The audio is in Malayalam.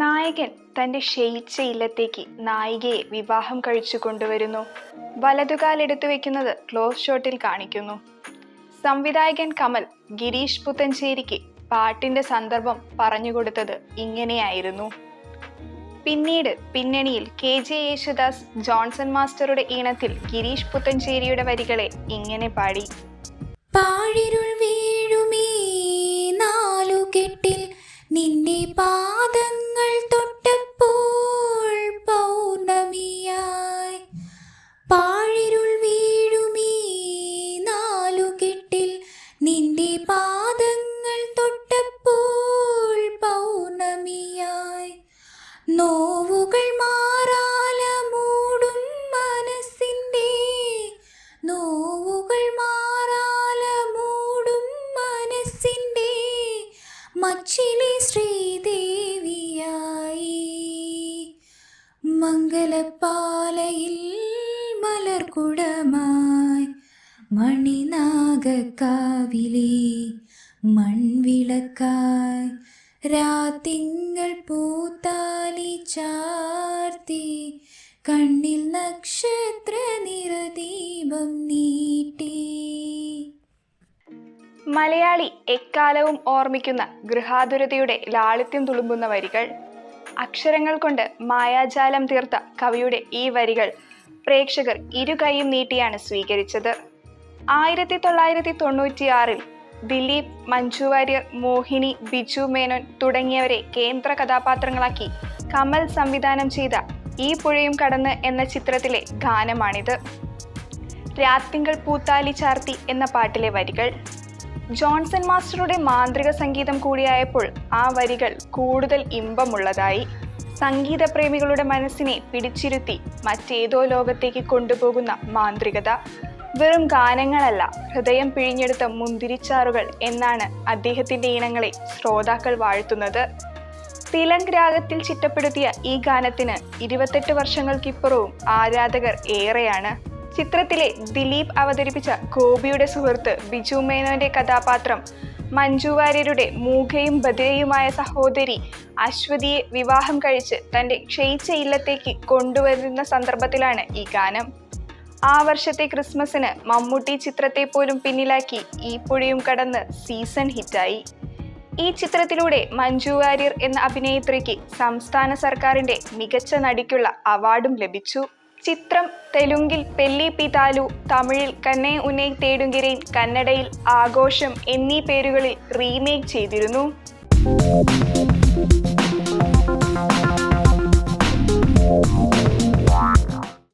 നായകൻ തന്റെ ക്ഷയിച്ച ഇല്ലത്തേക്ക് നായികയെ വിവാഹം കഴിച്ചു കൊണ്ടുവരുന്നു. വലതുകാലെടുത്തു വെക്കുന്നത് ക്ലോസ് ഷോട്ടിൽ കാണിക്കുന്നു. സംവിധായകൻ കമൽ ഗിരീഷ് പുത്തഞ്ചേരിക്ക് പാട്ടിന്റെ സന്ദർഭം പറഞ്ഞുകൊടുത്തത് ഇങ്ങനെയായിരുന്നു. പിന്നീട് പിന്നണിയിൽ കെ ജെ യേശുദാസ് ജോൺസൺ മാസ്റ്ററുടെ ഈണത്തിൽ ഗിരീഷ് പുത്തഞ്ചേരിയുടെ വരികളെ ഇങ്ങനെ പാടി. മംഗലപ്പാലയിൽ മലർകുടമായി മണിനാഗക്കാവിലെ മൺവിളക്കായി രാത്തിങ്ങൾ പൂത്താലി ചാർത്തി കണ്ണിൽ നക്ഷത്ര നിറദീപം നീട്ടി. മലയാളി എക്കാലവും ഓർമ്മിക്കുന്ന ഗൃഹാതുരതയുടെ ലാളിത്യം തുളുമ്പുന്ന വരികൾ അക്ഷരങ്ങൾ കൊണ്ട് മായാജാലം തീർത്ത കവിയുടെ ഈ വരികൾ പ്രേക്ഷകർ ഇരുകൈയും നീട്ടിയാണ് സ്വീകരിച്ചത്. ആയിരത്തി തൊള്ളായിരത്തി തൊണ്ണൂറ്റിയാറിൽ ദിലീപ് മഞ്ജു വാര്യർ മോഹിനി ബിജു മേനോൻ തുടങ്ങിയവരെ കേന്ദ്ര കഥാപാത്രങ്ങളാക്കി കമൽ സംവിധാനം ചെയ്ത ഈ പുഴയും കടന്ന് എന്ന ചിത്രത്തിലെ ഗാനമാണിത്. രാത്തിങ്കൾ പൂത്താലി ചാർത്തി എന്ന പാട്ടിലെ വരികൾ. ജോൺസൺ മാസ്റ്ററുടെ മാന്ത്രിക സംഗീതം കൂടിയായപ്പോൾ ആ വരികൾ കൂടുതൽ ഇമ്പമുള്ളതായി. സംഗീതപ്രേമികളുടെ മനസ്സിനെ പിടിച്ചിരുത്തി മറ്റേതോ ലോകത്തേക്ക് കൊണ്ടുപോകുന്ന മാന്ത്രികത. വെറും ഗാനങ്ങളല്ല ഹൃദയം പിഴിഞ്ഞെടുത്ത മുന്തിരിച്ചാറുകൾ എന്നാണ് അദ്ദേഹത്തിന്റെ ഈണങ്ങളെ ശ്രോതാക്കൾ വാഴ്ത്തുന്നത്. തിലങ്ക് രാഗത്തിൽ ചിട്ടപ്പെടുത്തിയ ഈ ഗാനത്തിന് ഇരുപത്തെട്ട് വർഷങ്ങൾക്കിപ്പുറവും ആരാധകർ ഏറെയാണ്. ചിത്രത്തിലെ ദിലീപ് അവതരിപ്പിച്ച ഗോപിയുടെ സുഹൃത്ത് ബിജു മേനോന്റെ കഥാപാത്രം മഞ്ജു വാര്യരുടെ മൂകയും ബദിരയുമായ സഹോദരി അശ്വതിയെ വിവാഹം കഴിച്ച് തന്റെ ക്ഷയിച്ച ഇല്ലത്തേക്ക് കൊണ്ടുവരുന്ന സന്ദർഭത്തിലാണ് ഈ ഗാനം. ആ വർഷത്തെ ക്രിസ്മസിന് മമ്മൂട്ടി ചിത്രത്തെ പോലും പിന്നിലാക്കി ഈ പുഴയും കടന്ന് സീസൺ ഹിറ്റായി. ഈ ചിത്രത്തിലൂടെ മഞ്ജു വാര്യർ എന്ന അഭിനേത്രിക്ക് സംസ്ഥാന സർക്കാരിന്റെ മികച്ച നടിക്കുള്ള അവാർഡും ലഭിച്ചു. ചിത്രം തെലുങ്കിൽ പെല്ലി പിതാലു തമിഴിൽ കന്നെ ഉന്നൈ തേടുങ്കിരേൻ കന്നഡയിൽ ആഘോഷം എന്നീ പേരുകളിൽ റീമേക്ക് ചെയ്തിരുന്നു.